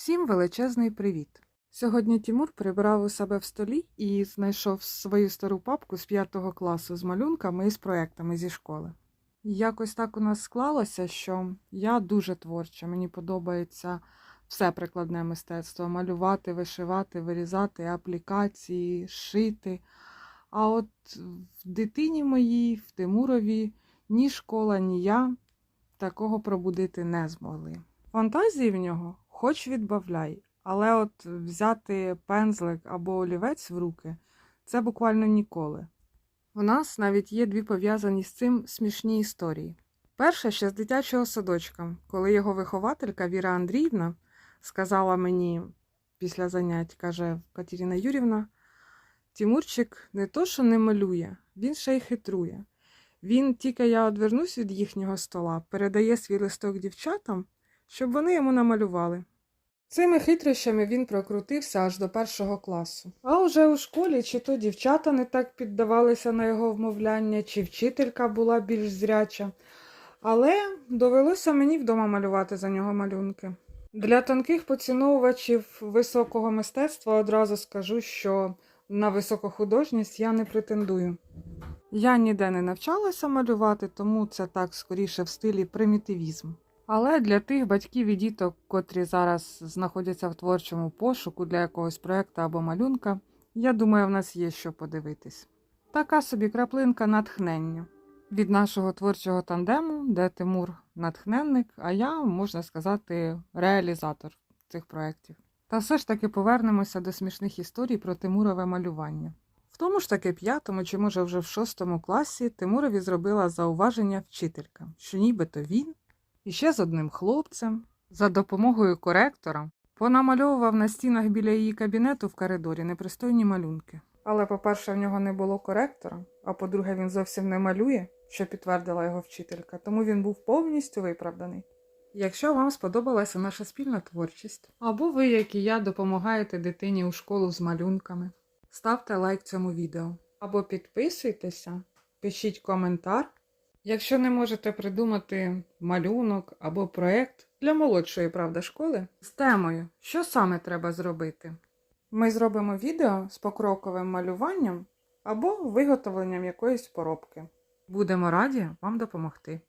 Всім величезний привіт! Сьогодні Тімур прибрав у себе в столі і знайшов свою стару папку з 5 класу з малюнками і з проектами зі школи. Якось так у нас склалося, що я дуже творча. Мені подобається все прикладне мистецтво: малювати, вишивати, вирізати, аплікації, шити. А от в дитині моїй, в Тимурові, ні школа, ні я такого пробудити не змогли. Фантазії в нього хоч відбавляй, але от взяти пензлик або олівець в руки це буквально ніколи. У нас навіть є дві пов'язані з цим смішні історії. Перша ще з дитячого садочка, коли його вихователька Віра Андріївна сказала мені після занять, каже Катерина Юрівна, Тімурчик не то, що не малює, він ще й хитрує. Він, тільки я одвернусь від їхнього стола, передає свій листок дівчатам, щоб вони йому намалювали. Цими хитрощами він прокрутився аж до першого класу. А уже у школі чи то дівчата не так піддавалися на його вмовляння, чи вчителька була більш зряча. Але довелося мені вдома малювати за нього малюнки. Для тонких поціновувачів високого мистецтва одразу скажу, що на високохудожність я не претендую. Я ніде не навчалася малювати, тому це так скоріше в стилі примітивізм. Але для тих батьків і діток, котрі зараз знаходяться в творчому пошуку для якогось проєкту або малюнка, я думаю, в нас є що подивитись. Така собі краплинка натхнення від нашого творчого тандему, де Тимур натхненник, а я, можна сказати, реалізатор цих проєктів. Та все ж таки повернемося до смішних історій про Тимурове малювання. В тому ж таки п'ятому чи може вже в шостому класі Тимурові зробила зауваження вчителька, що нібито він і ще з одним хлопцем за допомогою коректора понамальовував на стінах біля її кабінету в коридорі непристойні малюнки. Але, по-перше, в нього не було коректора, а по-друге, він зовсім не малює, що підтвердила його вчителька, тому він був повністю виправданий. Якщо вам сподобалася наша спільна творчість, або ви, як і я, допомагаєте дитині у школу з малюнками, ставте лайк цьому відео. Або підписуйтеся, пишіть коментар. Якщо не можете придумати малюнок або проєкт для молодшої правда школи з темою, що саме треба зробити, ми зробимо відео з покроковим малюванням або виготовленням якоїсь поробки. Будемо раді вам допомогти.